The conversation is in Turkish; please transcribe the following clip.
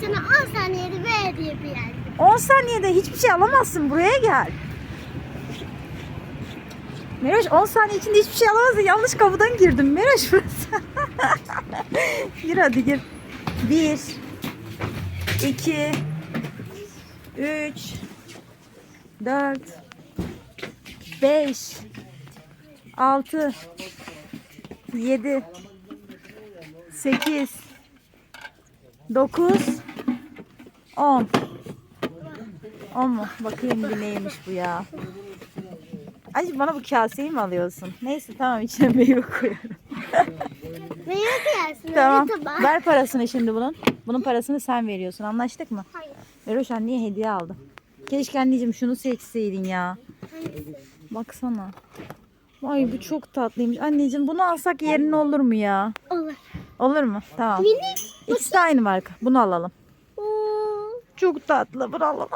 sana 10 saniyede bir hediye beğendim. 10 saniyede hiçbir şey alamazsın. Buraya gel. Meroş 10 saniye içinde hiçbir şey alamazsın. Yanlış kapıdan girdim. Meroş burası. gir hadi gir. 1 2 3 4 5 6 7 8 9 10 10 mu? Bakayım bir neymiş bu ya. Acı bana bu kaseyi mi alıyorsun? Neyse tamam içine meyve koyarım. Meyve kıyarsın. tamam. Ver parasını şimdi bunun. Bunun parasını sen veriyorsun. Anlaştık mı? Hayır. Veroş anneye hediye aldım. Keşke anneciğim şunu seçseydin ya. Baksana. Ay bu çok tatlıymış. Anneciğim bunu alsak yerine olur mu ya? Olur. Olur mu? Tamam. Minik. İkisi de aynı marka. Bunu alalım. Çok tatlı. Alalım.